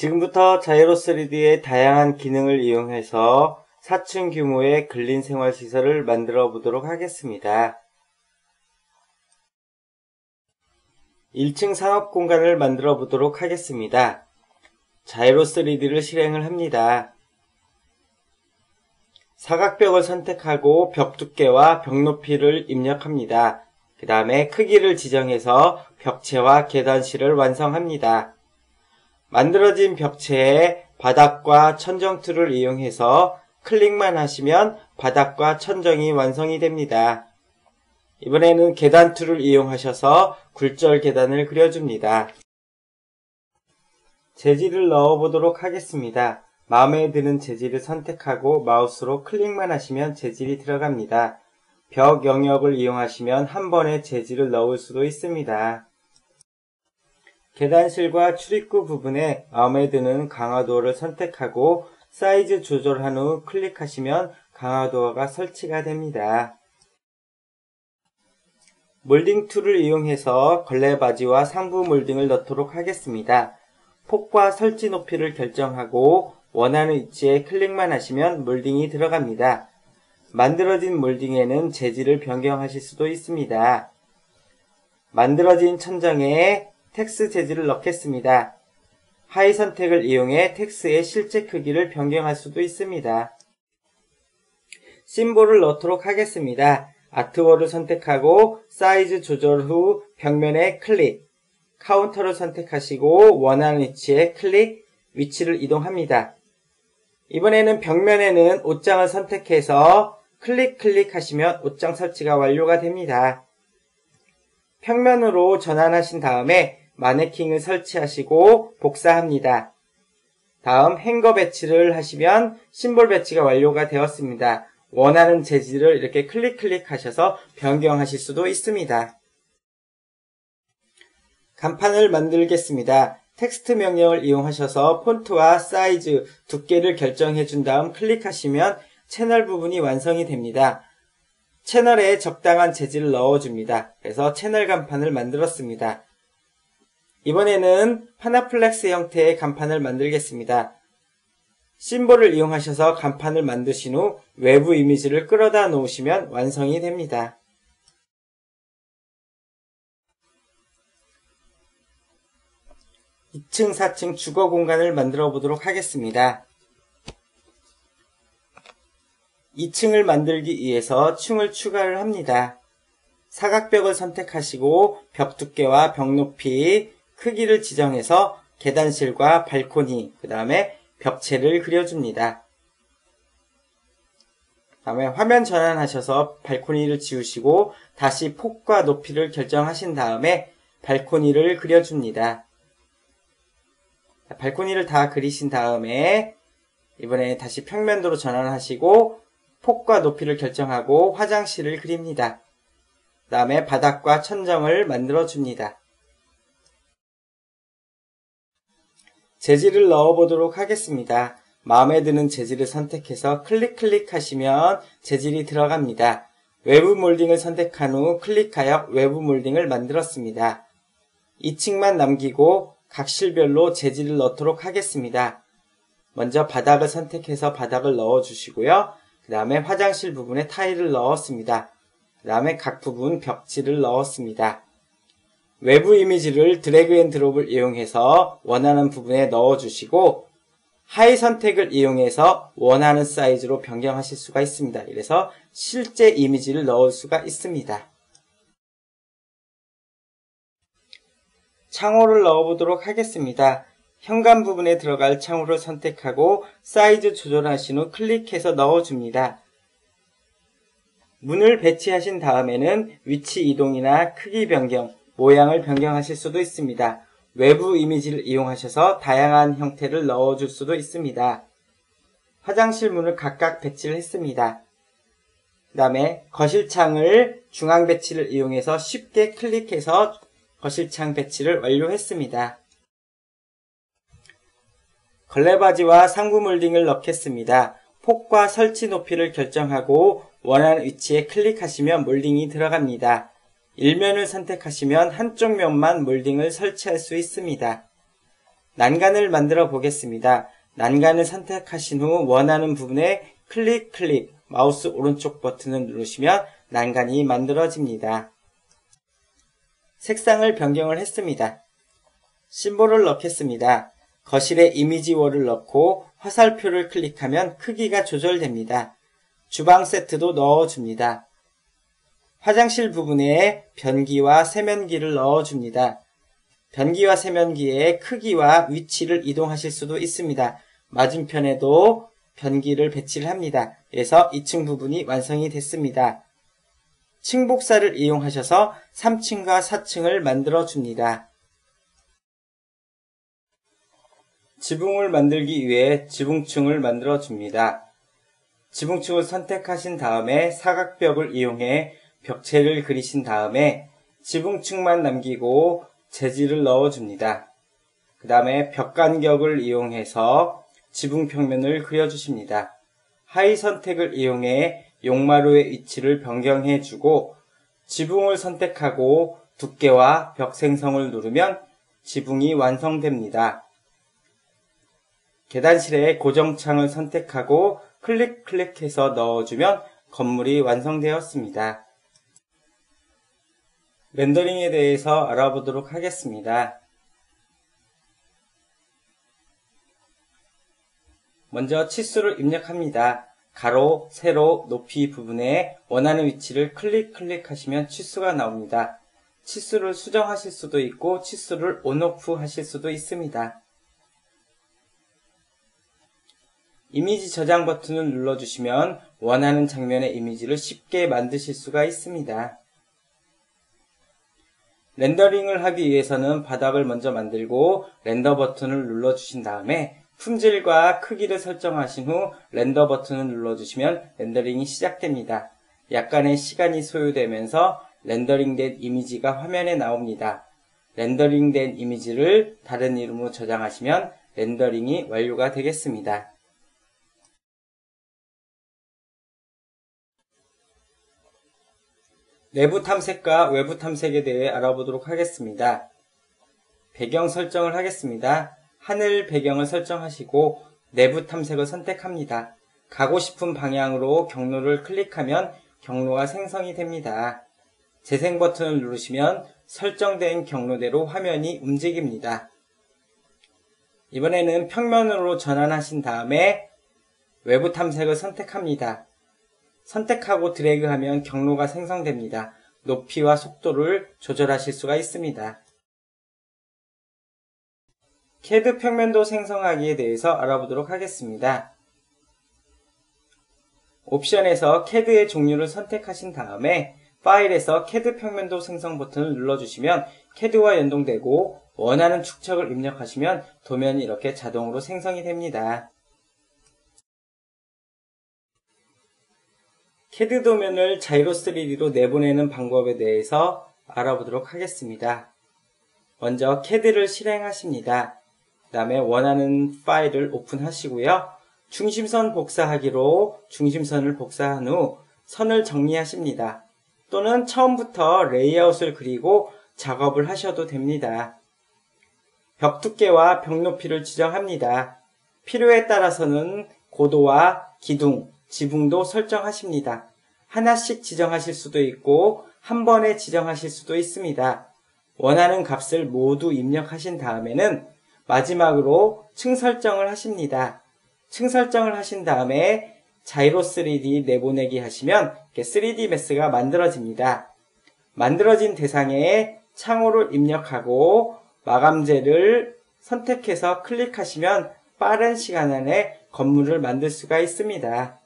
지금부터 자이로 3D의 다양한 기능을 이용해서 4층 규모의 근린 생활 시설을 만들어 보도록 하겠습니다. 1층 상업 공간을 만들어 보도록 하겠습니다. 자이로 3D를 실행을 합니다. 사각벽을 선택하고 벽 두께와 벽 높이를 입력합니다. 그 다음에 크기를 지정해서 벽체와 계단실을 완성합니다. 만들어진 벽체에 바닥과 천정 툴을 이용해서 클릭만 하시면 바닥과 천정이 완성이 됩니다. 이번에는 계단 툴을 이용하셔서 굴절 계단을 그려줍니다. 재질을 넣어보도록 하겠습니다. 마음에 드는 재질을 선택하고 마우스로 클릭만 하시면 재질이 들어갑니다. 벽 영역을 이용하시면 한 번에 재질을 넣을 수도 있습니다. 계단실과 출입구 부분에 마음에 드는 강화도어를 선택하고 사이즈 조절한 후 클릭하시면 강화도어가 설치가 됩니다. 몰딩 툴을 이용해서 걸레바지와 상부 몰딩을 넣도록 하겠습니다. 폭과 설치 높이를 결정하고 원하는 위치에 클릭만 하시면 몰딩이 들어갑니다. 만들어진 몰딩에는 재질을 변경하실 수도 있습니다. 만들어진 천정에 텍스 재질을 넣겠습니다. 하이 선택을 이용해 텍스의 실제 크기를 변경할 수도 있습니다. 심볼을 넣도록 하겠습니다. 아트월을 선택하고 사이즈 조절 후 벽면에 클릭, 카운터를 선택하시고 원하는 위치에 클릭, 위치를 이동합니다. 이번에는 벽면에는 옷장을 선택해서 클릭 클릭하시면 옷장 설치가 완료가 됩니다. 평면으로 전환하신 다음에 마네킹을 설치하시고 복사합니다. 다음 행거 배치를 하시면 심볼 배치가 완료가 되었습니다. 원하는 재질을 이렇게 클릭 클릭하셔서 변경하실 수도 있습니다. 간판을 만들겠습니다. 텍스트 명령을 이용하셔서 폰트와 사이즈, 두께를 결정해 준 다음 클릭하시면 채널 부분이 완성이 됩니다. 채널에 적당한 재질을 넣어줍니다. 그래서 채널 간판을 만들었습니다. 이번에는 파나플렉스 형태의 간판을 만들겠습니다. 심볼을 이용하셔서 간판을 만드신 후 외부 이미지를 끌어다 놓으시면 완성이 됩니다. 2층, 4층 주거 공간을 만들어 보도록 하겠습니다. 2층을 만들기 위해서 층을 추가를 합니다. 사각벽을 선택하시고 벽 두께와 벽 높이, 크기를 지정해서 계단실과 발코니, 그 다음에 벽체를 그려줍니다. 다음에 화면 전환하셔서 발코니를 지우시고 다시 폭과 높이를 결정하신 다음에 발코니를 그려줍니다. 발코니를 다 그리신 다음에 이번에 다시 평면도로 전환하시고 폭과 높이를 결정하고 화장실을 그립니다. 그 다음에 바닥과 천정을 만들어 줍니다. 재질을 넣어보도록 하겠습니다. 마음에 드는 재질을 선택해서 클릭 클릭하시면 재질이 들어갑니다. 외부 몰딩을 선택한 후 클릭하여 외부 몰딩을 만들었습니다. 2층만 남기고 각실별로 재질을 넣도록 하겠습니다. 먼저 바닥을 선택해서 바닥을 넣어주시고요. 그 다음에 화장실 부분에 타일을 넣었습니다. 그 다음에 각 부분 벽지를 넣었습니다. 외부 이미지를 드래그 앤 드롭을 이용해서 원하는 부분에 넣어주시고 하이 선택을 이용해서 원하는 사이즈로 변경하실 수가 있습니다. 그래서 실제 이미지를 넣을 수가 있습니다. 창호를 넣어보도록 하겠습니다. 현관 부분에 들어갈 창호를 선택하고 사이즈 조절하신 후 클릭해서 넣어줍니다. 문을 배치하신 다음에는 위치 이동이나 크기 변경, 모양을 변경하실 수도 있습니다. 외부 이미지를 이용하셔서 다양한 형태를 넣어줄 수도 있습니다. 화장실 문을 각각 배치를 했습니다. 그 다음에 거실창을 중앙 배치를 이용해서 쉽게 클릭해서 거실창 배치를 완료했습니다. 걸레바지와 상부 몰딩을 넣겠습니다. 폭과 설치 높이를 결정하고 원하는 위치에 클릭하시면 몰딩이 들어갑니다. 일면을 선택하시면 한쪽 면만 몰딩을 설치할 수 있습니다. 그 난간을 만들어 보겠습니다. 난간을 선택하신 후 원하는 부분에 클릭 클릭 마우스 오른쪽 버튼을 누르시면 난간이 만들어집니다. 색상을 변경을 했습니다. 심볼을 넣겠습니다. 거실에 이미지월을 넣고 화살표를 클릭하면 크기가 조절됩니다. 주방 세트도 넣어줍니다. 화장실 부분에 변기와 세면기를 넣어줍니다. 변기와 세면기의 크기와 위치를 이동하실 수도 있습니다. 맞은편에도 변기를 배치를 합니다. 그래서 2층 부분이 완성이 됐습니다. 층복사를 이용하셔서 3층과 4층을 만들어 줍니다. 지붕을 만들기 위해 지붕층을 만들어 줍니다. 지붕층을 선택하신 다음에 사각벽을 이용해 벽체를 그리신 다음에 지붕층만 남기고 재질을 넣어줍니다. 그 다음에 벽 간격을 이용해서 지붕 평면을 그려주십니다. 하이 선택을 이용해 용마루의 위치를 변경해 주고 지붕을 선택하고 두께와 벽 생성을 누르면 지붕이 완성됩니다. 계단실에 고정창을 선택하고 클릭 클릭해서 넣어주면 건물이 완성되었습니다. 렌더링에 대해서 알아보도록 하겠습니다. 먼저 치수를 입력합니다. 가로, 세로, 높이 부분에 원하는 위치를 클릭 클릭하시면 치수가 나옵니다. 치수를 수정하실 수도 있고 치수를 온오프 하실 수도 있습니다. 이미지 저장 버튼을 눌러주시면 원하는 장면의 이미지를 쉽게 만드실 수가 있습니다. 렌더링을 하기 위해서는 바닥을 먼저 만들고 렌더 버튼을 눌러주신 다음에 품질과 크기를 설정하신 후 렌더 버튼을 눌러주시면 렌더링이 시작됩니다. 약간의 시간이 소요되면서 렌더링된 이미지가 화면에 나옵니다. 렌더링된 이미지를 다른 이름으로 저장하시면 렌더링이 완료가 되겠습니다. 내부 탐색과 외부 탐색에 대해 알아보도록 하겠습니다. 배경 설정을 하겠습니다. 하늘 배경을 설정하시고 내부 탐색을 선택합니다. 가고 싶은 방향으로 경로를 클릭하면 경로가 생성이 됩니다. 재생 버튼을 누르시면 설정된 경로대로 화면이 움직입니다. 이번에는 평면으로 전환하신 다음에 외부 탐색을 선택합니다. 선택하고 드래그하면 경로가 생성됩니다. 높이와 속도를 조절하실 수가 있습니다. CAD 평면도 생성하기에 대해서 알아보도록 하겠습니다. 옵션에서 CAD의 종류를 선택하신 다음에 파일에서 CAD 평면도 생성 버튼을 눌러주시면 CAD와 연동되고 원하는 축척을 입력하시면 도면이 이렇게 자동으로 생성이 됩니다. 캐드 도면을 자이로 3D로 내보내는 방법에 대해서 알아보도록 하겠습니다. 먼저 캐드를 실행하십니다. 그 다음에 원하는 파일을 오픈하시고요. 중심선 복사하기로 중심선을 복사한 후 선을 정리하십니다. 또는 처음부터 레이아웃을 그리고 작업을 하셔도 됩니다. 벽 두께와 벽 높이를 지정합니다. 필요에 따라서는 고도와 기둥, 지붕도 설정하십니다. 하나씩 지정하실 수도 있고 한 번에 지정하실 수도 있습니다. 원하는 값을 모두 입력하신 다음에는 마지막으로 층 설정을 하십니다. 층 설정을 하신 다음에 자이로 3D 내보내기 하시면 3D 매스가 만들어집니다. 만들어진 대상에 창호를 입력하고 마감재를 선택해서 클릭하시면 빠른 시간 안에 건물을 만들 수가 있습니다.